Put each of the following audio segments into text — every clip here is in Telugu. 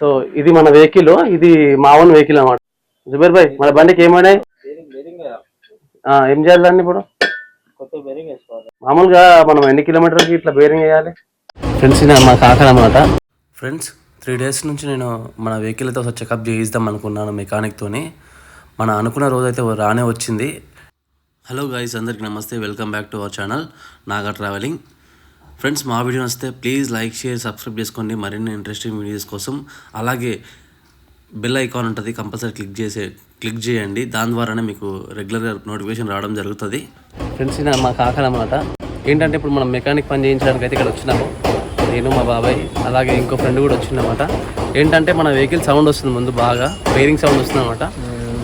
సో ఇది మన వెహికల్ ఇది మా ఓన్ వెహికల్ అన్నమాట. జుబేర్ భాయ్ మన బండికి ఏమైనాయి ఆ, ఏం చేయాలి దాన్ని ఇప్పుడు? మామూలుగా మనం ఎన్ని కిలోమీటర్కి ఇట్లా బేరింగ్ వేయాలి? ఫ్రెండ్స్ ఇది మా కాక అనమాట ఫ్రెండ్స్ త్రీ డేస్ నుంచి నేను మన వెహికల్తో ఒకసారి చెకప్ చేయిద్దాం అనుకున్నాను మెకానిక్తోని మన అనుకున్న రోజు అయితే రానే వచ్చింది. హలో గైస్ అందరికి నమస్తే. Welcome back to our channel Naga traveling friends మా వీడియో నచ్చితే ప్లీజ్ లైక్ షేర్ సబ్స్క్రైబ్ చేసుకోండి. మరిన్ని ఇంట్రెస్టింగ్ వీడియోస్ కోసం అలాగే బెల్ ఐకాన్ ఉంటుంది కంపల్సరీ క్లిక్ చేసే క్లిక్ చేయండి. దాని ద్వారానే మీకు రెగ్యులర్గా నోటిఫికేషన్ రావడం జరుగుతుంది. ఫ్రెండ్స్ ఇది మా కాక అనమాట ఏంటంటే ఇప్పుడు మనం మెకానిక్ పని చేయించడానికి అయితే ఇక్కడ వచ్చినాము. నేను మా బాబాయ్ అలాగే ఇంకో ఫ్రెండ్ కూడా వచ్చిందన్నమాట. ఏంటంటే మన వెహికల్ సౌండ్ వస్తుంది ముందు బాగా బేరింగ్ సౌండ్ వస్తుంది అనమాట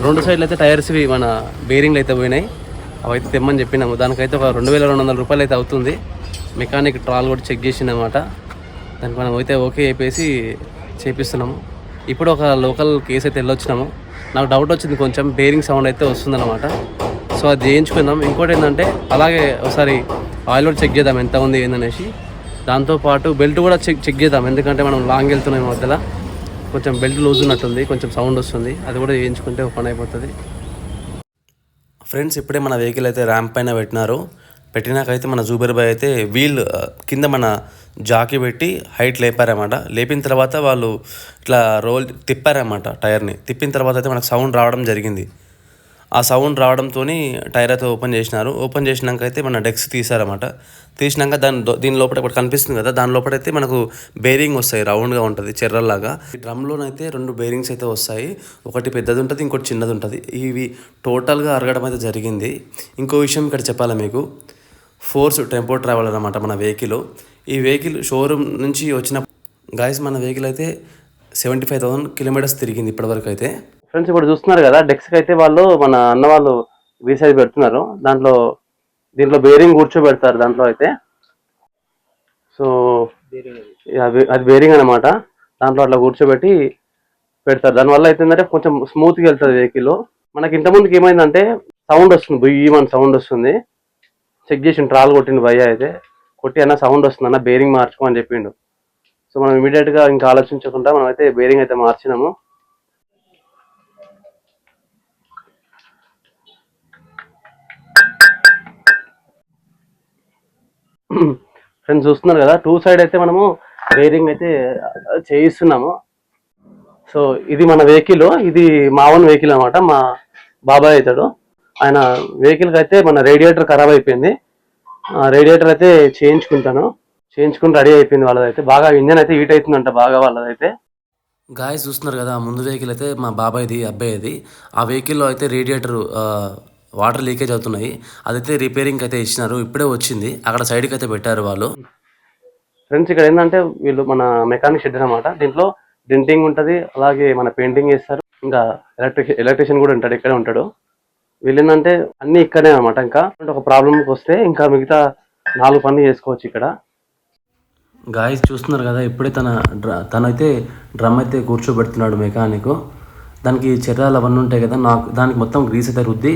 రెండు సైడ్లు అయితే టైర్స్ మన బేరింగ్లు అయితే పోయినాయి. అవి అయితే తెమ్మని చెప్పినాము. దానికైతే ఒక రెండు వేల రెండు వందల రూపాయలు అయితే అవుతుంది. మెకానిక్ ట్రాల్ కూడా చెక్ చేసిందనమాట దానికి మనం అయితే ఓకే చెప్పేసి చేపిస్తున్నాము. ఇప్పుడు ఒక లోకల్ కేసు అయితే వెళ్ళొచ్చినాము. నాకు డౌట్ వచ్చింది కొంచెం బేరింగ్ సౌండ్ అయితే వస్తుందన్నమాట. సో అది చేయించుకుందాం. ఇంకోటి ఏంటంటే అలాగే ఒకసారి ఆయిల్ కూడా చెక్ చేద్దాం ఎంత ఉంది ఏందనేసి. దాంతోపాటు బెల్ట్ కూడా చెక్ చెక్ చేద్దాం. ఎందుకంటే మనం లాంగ్ వెళ్తున్నాం ఈ మధ్యలో. కొంచెం బెల్ట్ లూజ్ ఉన్నట్టుంది. కొంచెం సౌండ్ వస్తుంది. అది కూడా చేయించుకుంటే ఒక పని అయిపోతుంది. ఫ్రెండ్స్ ఇప్పుడే మన వెహికల్ అయితే ర్యాంప్ పైన పెట్టినారు. పెట్టినాకైతే మన జూబర్ బాయ్ అయితే వీల్ కింద మన జాకి పెట్టి హైట్ లేపారన్నమాట. లేపిన తర్వాత వాళ్ళు ఇట్లా రోల్ తిప్పారన్నమాట టైర్ని. తిప్పిన తర్వాత అయితే మనకు సౌండ్ రావడం జరిగింది. ఆ సౌండ్ రావడంతో టైర్ అయితే ఓపెన్ చేసినారు. ఓపెన్ చేసినాక అయితే మన డెక్స్ తీసారన్నమాట తీసినాక దాని దీని లోపల ఇప్పుడు కనిపిస్తుంది కదా దాని లోపల అయితే మనకు బేరింగ్ వస్తాయి రౌండ్గా ఉంటుంది చెర్రల్లాగా. డ్రమ్లోనైతే రెండు బేరింగ్స్ అయితే వస్తాయి. ఒకటి పెద్దది ఉంటుంది ఇంకోటి చిన్నది ఉంటుంది. ఇవి టోటల్గా అరగడం అయితే జరిగింది. ఇంకో విషయం ఇక్కడ చెప్పాలి మీకు? ఫోర్స్ టెంపో ట్రావెల్ అనమాట మన వెహికల్. ఈ వెహికల్ షోరూమ్ నుంచి వచ్చిన గాయస్ మన వెహికల్ అయితే సెవెంటీ ఫైవ్ థౌసండ్ కిలోమీటర్స్ తిరిగింది ఇప్పటివరకు అయితే ఫ్రెండ్స్ ఇప్పుడు చూస్తున్నారు కదా డెక్స్కి అయితే వాళ్ళు మన అన్న వాళ్ళు రీసైజ్ పెడుతున్నారు. దాంట్లో దీంట్లో బేరింగ్ కూర్చోబెడతారు దాంట్లో అయితే. సో అది అది బేరింగ్ అనమాట దాంట్లో అట్లా కూర్చోబెట్టి పెడతారు. దానివల్ల అయితే కొంచెం స్మూత్గా వెళ్తుంది వెహికల్. మనకి ఇంతకుముందుకి ఏమైందంటే సౌండ్ వస్తుంది. బుయ్యమని మన సౌండ్ వస్తుంది. చెక్ చేసి ట్రాల్ కొట్టిండు భయ్య అయితే. కొట్టి అన్న సౌండ్ వస్తుంది అన్న బేరింగ్ మార్చుకోమని చెప్పిండు. సో మనం ఇమీడియట్గా ఇంకా ఆలోచించకుండా మనం అయితే బేరింగ్ అయితే మార్చినాము. ఫ్రెండ్స్ చూస్తున్నారు కదా టూ సైడ్ అయితే మనము బేరింగ్ అయితే చేయిస్తున్నాము. సో ఇది మన వెహికల్ ఇది మావన్ వెహికల్ అనమాట మా బాబాయ్ అవుతాడు. ఆయన వెహికల్కి అయితే మన రేడియేటర్ ఖరాబ్ అయిపోయింది. రేడియేటర్ అయితే చేయించుకుంటాను. చేయించుకుని రెడీ అయిపోయింది వాళ్ళదైతే. బాగా ఇంజన్ అయితే హీట్ అవుతుందంట బాగా వాళ్ళదైతే. గాయస్ చూస్తున్నారు కదా ముందు వెహికల్ అయితే మా బాబాయ్ది అబ్బాయిది ఆ వెహికల్లో అయితే రేడియేటర్ వాటర్ లీకేజ్ అవుతున్నాయి. అదైతే రిపేరింగ్ అయితే ఇచ్చినారు. ఇప్పుడే వచ్చింది. అక్కడ సైడ్కి అయితే పెట్టారు వాళ్ళు. ఫ్రెండ్స్ ఇక్కడ ఏంటంటే వీళ్ళు మన మెకానిక్ షెడ్ అనమాట దీంట్లో డెంటింగ్ ఉంటుంది. అలాగే మన పెయింటింగ్ చేస్తారు ఇంకా ఎలక్ట్రిక్ ఎలక్ట్రీషియన్ కూడా ఉంటాడు ఇక్కడే ఉంటాడు. వెళ్ళిందంటే ఏంటంటే అన్ని ఇక్కడనే అనమాట ఇంకా. ఒక ప్రాబ్లంకి వస్తే ఇంకా మిగతా నాలుగు పనులు చేసుకోవచ్చు ఇక్కడ. గాయస్ చూస్తున్నారు కదా ఇప్పుడే తన డ్ర తనైతే డ్రమ్ అయితే కూర్చోబెడుతున్నాడు మెకానిక్ దానికి చర్యలు అవన్నీ ఉంటాయి కదా నాకు దానికి మొత్తం గ్రీస్ అయితే రుద్ది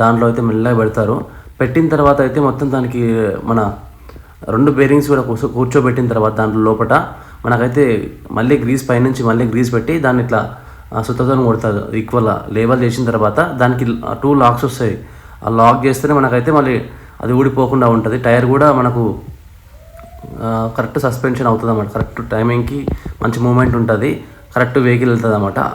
దాంట్లో అయితే మెల్లగా పెడతారు. పెట్టిన తర్వాత అయితే మొత్తం దానికి మన రెండు బేరింగ్స్ కూడా కూర్చోబెట్టిన తర్వాత దాంట్లో లోపల మనకైతే మళ్ళీ గ్రీస్ పైనుంచి మళ్ళీ గ్రీస్ పెట్టి దాన్ని ఇట్లా ఆ సుత్తతో కొడతారు. ఈక్వల్ లేవల్ చేసిన తర్వాత దానికి టూ లాక్స్ వస్తాయి. ఆ లాక్ చేస్తేనే మనకైతే మళ్ళీ అది ఊడిపోకుండా ఉంటుంది. టైర్ కూడా మనకు కరెక్ట్ సస్పెన్షన్ అవుతుంది అన్నమాట కరెక్ట్ టైమింగ్కి మంచి మూమెంట్ ఉంటుంది. కరెక్ట్ వెహికల్ వెళ్తుంది అన్నమాట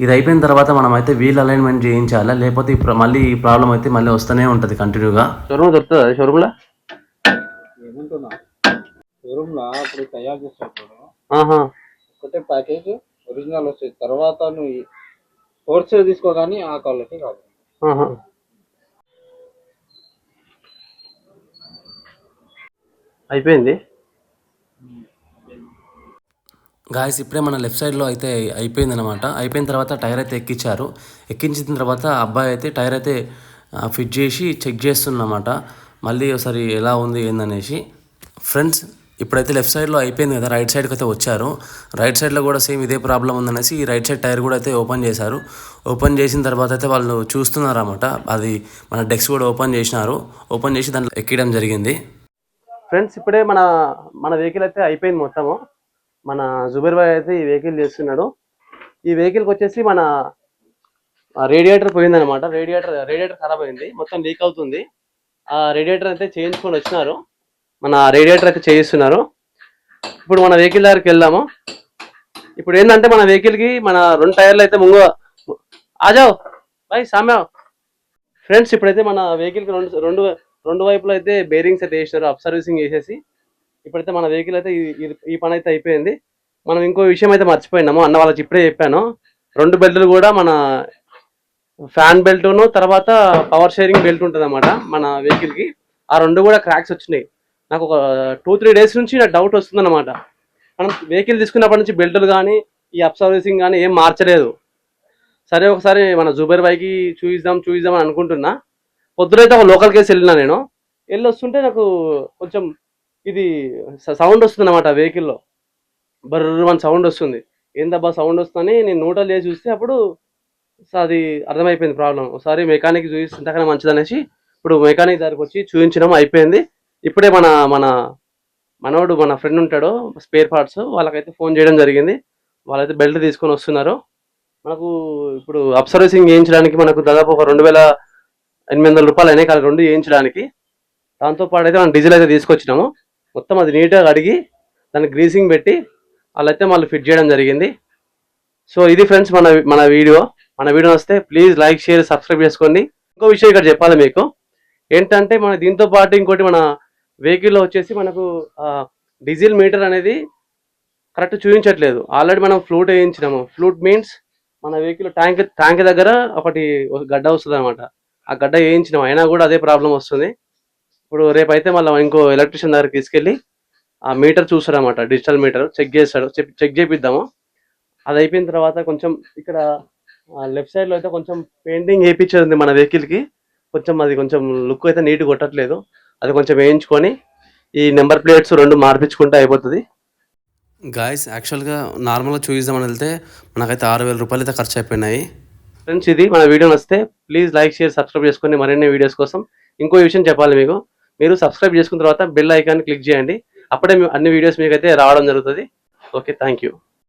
ఇది అయిపోయిన తర్వాత మనం అయితే వీల్ అలైన్మెంట్ చేయించాలి? లేకపోతే ప్ర- మళ్ళీ ఈ ప్రాబ్లం అయితే మళ్ళీ వస్తూనే ఉంటుంది కంటిన్యూగా షోరూమ్ దొరుకుతుంది? షోరూమ్లో ఏమంటున్నా షోరూమ్లో అప్పుడు తయారు ఆహా. ఒకటే ప్యాకేజ్ ఒరిజినల్ వస్తుంది తర్వాత నువ్వు ఫోర్స్ తీసుకోగాని ఆ క్వాలిటీ కాదు. అయిపోయింది? గాయస్ ఇప్పుడే మన లెఫ్ట్ సైడ్లో అయితే అయిపోయింది అనమాట అయిపోయిన తర్వాత టైర్ అయితే ఎక్కించారు. ఎక్కించిన తర్వాత అబ్బాయి అయితే టైర్ అయితే ఫిట్ చేసి చెక్ చేస్తున్నమాట మళ్ళీ ఒకసారి ఎలా ఉంది ఏందనేసి. ఫ్రెండ్స్ ఇప్పుడైతే లెఫ్ట్ సైడ్లో అయిపోయింది కదా రైట్ సైడ్కి అయితే వచ్చారు. రైట్ సైడ్లో కూడా సేమ్ ఇదే ప్రాబ్లం ఉందనేసి ఈ రైట్ సైడ్ టైర్ కూడా అయితే ఓపెన్ చేశారు. ఓపెన్ చేసిన తర్వాత అయితే వాళ్ళు చూస్తున్నారు అనమాట అది మన డెక్స్ కూడా ఓపెన్ చేసినారు. ఓపెన్ చేసి దాంట్లో ఎక్కడం జరిగింది. ఫ్రెండ్స్ ఇప్పుడే మన మన వెహికల్ అయితే అయిపోయింది మొత్తము. మన జుబేర్ భాయ్ అయితే ఈ వెహికల్ చేస్తున్నాడు. ఈ వెహికల్కి వచ్చేసి మన రేడియేటర్ పోయిందనమాట రేడియేటర్ రేడియేటర్ ఖరాబ్ అయింది. మొత్తం లీక్ అవుతుంది. ఆ రేడియేటర్ అయితే చేయించుకొని వచ్చినారు. మన రేడియేటర్ అయితే చేయిస్తున్నారు. ఇప్పుడు మన వెహికల్ దగ్గరికి వెళ్దాము. ఇప్పుడు ఏంటంటే మన వెహికల్కి మన రెండు టైర్లు అయితే ముంగ ఆజావ్ బాయ్ సామ్యావ్ ఫ్రెండ్స్ ఇప్పుడైతే మన వెహికల్కి రెండు రెండు రెండు వైపులో అయితే బేరింగ్స్ అయితే వేసినారు అప్ సర్వీసింగ్ చేసేసి. ఇప్పుడైతే మన వెహికల్ అయితే ఈ- పని అయితే అయిపోయింది. మనం ఇంకో విషయం అయితే మర్చిపోయినాము అన్న వాళ్ళకి ఇప్పుడే చెప్పాను. రెండు బెల్ట్లు కూడా మన ఫ్యాన్ బెల్ట్ను తర్వాత పవర్ షేరింగ్ బెల్ట్ ఉంటుంది మన వెహికల్కి. ఆ రెండు కూడా క్రాక్స్ వచ్చినాయి. నాకు ఒక టూ త్రీ డేస్ నుంచి నాకు డౌట్ వస్తుందన్నమాట. మనం వెహికల్ తీసుకున్నప్పటి నుంచి బెల్టులు కానీ ఈ అప్ సర్వీసింగ్ కానీ ఏం మార్చలేదు. సరే ఒకసారి మన జూబర్ బైకి చూయిద్దాం చూయిద్దాం అని అనుకుంటున్నా. పొద్దునైతే ఒక లోకల్ కేసు వెళ్ళినా నేను. వెళ్ళి వస్తుంటే నాకు కొంచెం ఇది సౌండ్ వస్తుంది అనమాట వెహికల్లో బర్ర మన సౌండ్ వస్తుంది. ఏందబ్బా సౌండ్ వస్తుందని నేను నూటలు చేసి చూస్తే అప్పుడు అది అర్థమైపోయింది ప్రాబ్లం ఒకసారి మెకానిక్ చూపిస్తుంటే కన్నా మంచిదనేసి ఇప్పుడు మెకానిక్ దగ్గరకు వచ్చి చూపించడం అయిపోయింది. ఇప్పుడే మన మన మనోడు మన ఫ్రెండ్ ఉంటాడు స్పేర్ పార్ట్స్ వాళ్ళకైతే ఫోన్ చేయడం జరిగింది. వాళ్ళైతే బెల్ట్ తీసుకొని వస్తున్నారు. మనకు ఇప్పుడు అప్సర్వీసింగ్ చేయించడానికి మనకు దాదాపు ఒక రెండు వేల ఎనిమిది వందల రూపాయలు అయినాయి కాదు రెండు చేయించడానికి. దాంతో పాటు అయితే మనం డీజిల్ అయితే తీసుకొచ్చినాము. మొత్తం అది నీట్గా అడిగి దాన్ని గ్రీసింగ్ పెట్టి వాళ్ళైతే మళ్ళీ ఫిట్ చేయడం జరిగింది. సో ఇది ఫ్రెండ్స్ మన మన వీడియో మన వీడియో వస్తే ప్లీజ్ లైక్ షేర్ సబ్స్క్రైబ్ చేసుకోండి. ఇంకో విషయం ఇక్కడ చెప్పాలి మీకు. ఏంటంటే మన దీంతో పాటు ఇంకోటి మన వెహికల్లో వచ్చేసి మనకు డీజిల్ మీటర్ అనేది కరెక్ట్ చూపించట్లేదు ఆల్రెడీ మనం ఫ్లూట్ వేయించినాము. ఫ్లూట్ మీన్స్ మన వెహికల్ ట్యాంక్ ట్యాంక్ దగ్గర ఒకటి గడ్డ వస్తుంది అనమాట ఆ గడ్డ వేయించినాం. అయినా కూడా అదే ప్రాబ్లం వస్తుంది. ఇప్పుడు రేపైతే మళ్ళీ ఇంకో ఎలక్ట్రిషియన్ దగ్గర తీసుకెళ్ళి ఆ మీటర్ చూస్తాడు డిజిటల్ మీటర్ చెక్ చేస్తాడు. చెక్ చేపిద్దాము. అది అయిపోయిన తర్వాత కొంచెం ఇక్కడ లెఫ్ట్ సైడ్లో అయితే కొంచెం పెయింటింగ్ వేయించేది మన వెహికల్కి. కొంచెం అది కొంచెం లుక్ అయితే నీట్ కొట్టట్లేదు. అది కొంచెం వేయించుకొని ఈ నెంబర్ ప్లేట్స్ రెండు మార్పించుకుంటే అయిపోతుంది. గాయస్ యాక్చువల్గా నార్మల్గా చూపిద్దామని వెళ్తే మనకైతే ఆరు వేల రూపాయలు అయితే ఖర్చు అయిపోయినాయి ఫ్రెండ్స్ ఇది మన వీడియో నచ్చితే ప్లీజ్ లైక్ షేర్ సబ్స్క్రైబ్ చేసుకొని మరిన్ని వీడియోస్ కోసం ఇంకో విషయం చెప్పాలి మీకు. మీరు సబ్స్క్రైబ్ చేసుకున్న తర్వాత బెల్ ఐకాన్ క్లిక్ చేయండి. అప్పుడే అన్ని వీడియోస్ మీకైతే రావడం జరుగుతుంది. Okay thank you